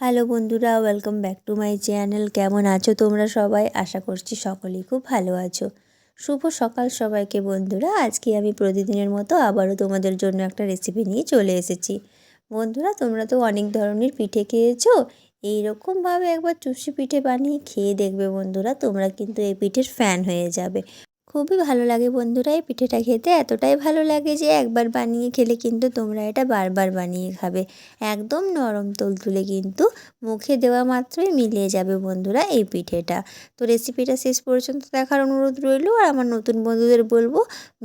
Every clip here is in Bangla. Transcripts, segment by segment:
হ্যালো বন্ধুরা welcome back to my channel কেমন আছো তোমরা সবাই? আশা করছি সকলেই খুব ভালো আছো। শুভ সকাল সবাইকে বন্ধুরা। আজকে আমি প্রতিদিনের মতো আবারও তোমাদের জন্য একটা রেসিপি নিয়ে চলে এসেছি। বন্ধুরা, তোমরা তো অনেক ধরনের পিঠে খেয়েছো। এইরকমভাবে একবার চুষি পিঠে বানিয়ে খেয়ে দেখবে বন্ধুরা, তোমরা কিন্তু এই পিঠের ফ্যান হয়ে যাবে। খুবই ভালো লাগে বন্ধুরা, এই পিঠেটা খেতে এতটাই ভালো লাগে যে একবার বানিয়ে খেলে কিন্তু তোমরা এটা বারবার বানিয়ে খাবে। একদম নরম তুলতুলে কিন্তু মুখে দেওয়া মাত্রই মিলিয়ে যাবে বন্ধুরা এই পিঠেটা। তো রেসিপিটা শেষ পর্যন্ত দেখার অনুরোধ রইল আর আমার নতুন বন্ধুদের বলব,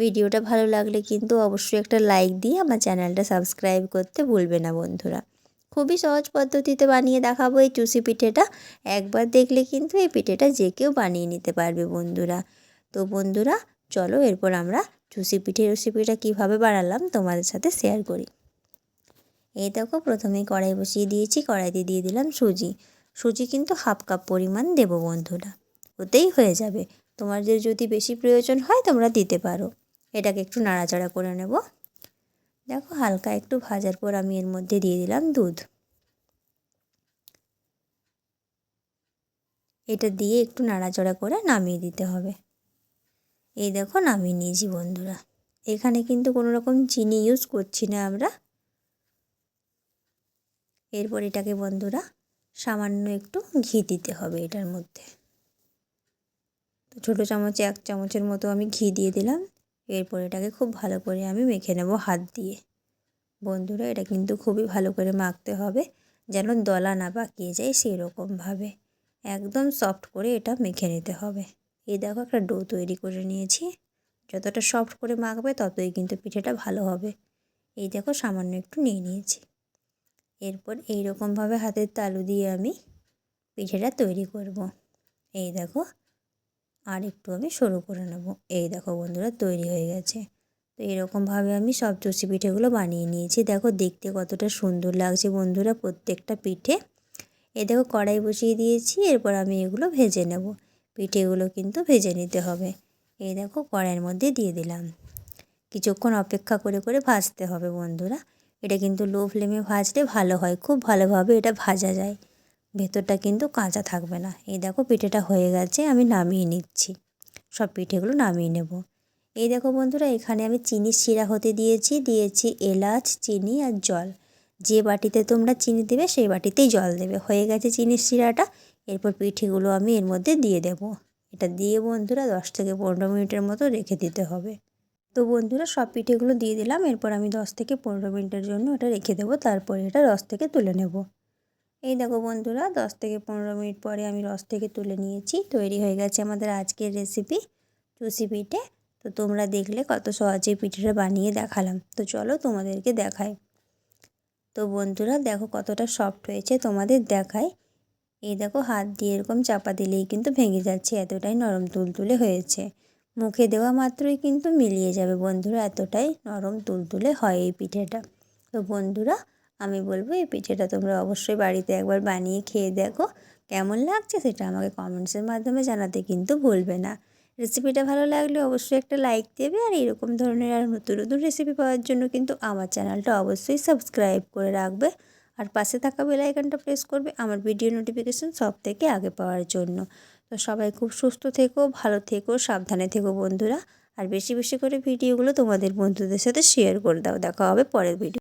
ভিডিওটা ভালো লাগলে কিন্তু অবশ্যই একটা লাইক দিয়ে আমার চ্যানেলটা সাবস্ক্রাইব করতে ভুলবে না বন্ধুরা। খুবই সহজ পদ্ধতিতে বানিয়ে দেখাবো এই চুষি পিঠেটা, একবার দেখলে কিন্তু এই পিঠেটা যে কেউ বানিয়ে নিতে পারবে বন্ধুরা। তো বন্ধুরা, চলো এরপর আমরা চুষি পিঠের রেসিপিটা কীভাবে বানালাম তোমাদের সাথে শেয়ার করি। এই দেখো, প্রথমে কড়াই বসিয়ে দিয়েছি, কড়াইতে দিয়ে দিলাম সুজি। সুজি কিন্তু হাফ কাপ পরিমাণ দেব বন্ধুরা, ওতেই হয়ে যাবে। তোমাদের যদি বেশি প্রয়োজন হয় তোমরা দিতে পারো। এটাকে একটু নাড়াচাড়া করে নেব। দেখো, হালকা একটু ভাজার পর আমি এর মধ্যে দিয়ে দিলাম দুধ। এটা দিয়ে একটু নাড়াচাড়া করে নামিয়ে দিতে হবে। এই দেখো নামিয়ে নিয়েছি বন্ধুরা। এখানে কিন্তু কোনো রকম চিনি ইউজ করছি না আমরা। এরপর এটাকে বন্ধুরা সামান্য একটু ঘি দিতে হবে এটার মধ্যে। তো ছোটো চামচে এক চামচের মতো আমি ঘি দিয়ে দিলাম। এরপর এটাকে খুব ভালো করে আমি মেখে নেব হাত দিয়ে। বন্ধুরা এটা কিন্তু খুবই ভালো করে মাখতে হবে যেন দলা না পাকিয়ে যায় সেই রকমভাবে একদম সফট করে এটা মেখে নিতে হবে। এই দেখো একটা ডো তৈরি করে নিয়েছি। যতটা সফট করে মাখবে ততই কিন্তু পিঠেটা ভালো হবে। এই দেখো সামান্য একটু নিয়ে নিয়েছি। এরপর এই রকমভাবে হাতের তালু দিয়ে আমি পিঠেটা তৈরি করব। এই দেখো, আর একটু আমি সরু করে নেব। এই দেখো বন্ধুরা, তৈরি হয়ে গেছে। তো এরকমভাবে আমি সব চষি পিঠেগুলো বানিয়ে নিয়েছি। দেখো দেখতে কতটা সুন্দর লাগছে বন্ধুরা প্রত্যেকটা পিঠে। এ দেখো কড়াই বসিয়ে দিয়েছি, এরপর আমি এগুলো ভেজে নেব। পিঠেগুলো কিন্তু ভেজে নিতে হবে। এই দেখো কড়াইয়ের মধ্যে দিয়ে দিলাম। কিছুক্ষণ অপেক্ষা করে করে ভাজতে হবে বন্ধুরা। এটা কিন্তু লো ফ্লেমে ভাজলে ভালো হয়, খুব ভালোভাবে এটা ভাজা যায়। ভেতরটা কিন্তু কাঁচা থাকবে না। এই দেখো পিঠেটা হয়ে গেছে, আমি নামিয়ে নিচ্ছি। সব পিঠেগুলো নামিয়ে নেব। এই দেখো বন্ধুরা, এখানে আমি চিনির শিরা হতে দিয়েছি দিয়েছি এলাচ, চিনি আর জল। যে বাটিতে তোমরা চিনি দেবে, সেই বাটিতেই জল দেবে। হয়ে গেছে চিনির শিরাটা। এরপর পিঠেগুলো আমি এর মধ্যে দিয়ে দেব। এটা দিয়ে বন্ধুরা দশ থেকে পনেরো মিনিটের মতো রেখে দিতে হবে। তো বন্ধুরা সব পিঠেগুলো দিয়ে দিলাম, এরপর আমি দশ থেকে পনেরো মিনিটের জন্য এটা রেখে দেবো, তারপরে এটা রস থেকে তুলে নেব। এই দেখো বন্ধুরা, দশ থেকে পনেরো মিনিট পরে আমি রস থেকে তুলে নিয়েছি, তৈরি হয়ে গেছে আমাদের আজকের রেসিপি চুষি পিঠে। তো তোমরা দেখলে কত সহজে পিঠেটা বানিয়ে দেখালাম। তো চলো তোমাদেরকে দেখাই। তো বন্ধুরা দেখো কতটা সফট হয়েছে তোমাদের দেখায়। এই দেখো হাত দিয়ে এরকম চাপা দিলেই কিন্তু ভেঙে যাচ্ছে, এতটাই নরম তুলতুলে হয়েছে। মুখে দেওয়া মাত্রই কিন্তু মিলিয়ে যাবে বন্ধুরা, এতটাই নরম তুলতুলে হয় এই পিঠেটা। তো বন্ধুরা, আমি বলব এই পিঠেটা তোমরা অবশ্যই বাড়িতে একবার বানিয়ে খেয়ে দেখো, কেমন লাগছে সেটা আমাকে কমেন্টসের মাধ্যমে জানাতে কিন্তু ভুলবে না। রেসিপিটা ভালো লাগলে অবশ্যই একটা লাইক দেবে, আর এরকম ধরনের আর নতুন নতুন রেসিপি পাওয়ার জন্য কিন্তু আমার চ্যানেলটা অবশ্যই সাবস্ক্রাইব করে রাখবে। আর পাশে থাকা বেল আইকনটা প্রেস করবে আমার ভিডিও নোটিফিকেশান সব থেকে আগে পাওয়ার জন্য। তো সবাই খুব সুস্থ থেকো, ভালো থেকো, সাবধানে থেকো বন্ধুরা। আর বেশি বেশি করে ভিডিওগুলো তোমাদের বন্ধুদের সাথে শেয়ার করে দাও। দেখা হবে পরের ভিডিও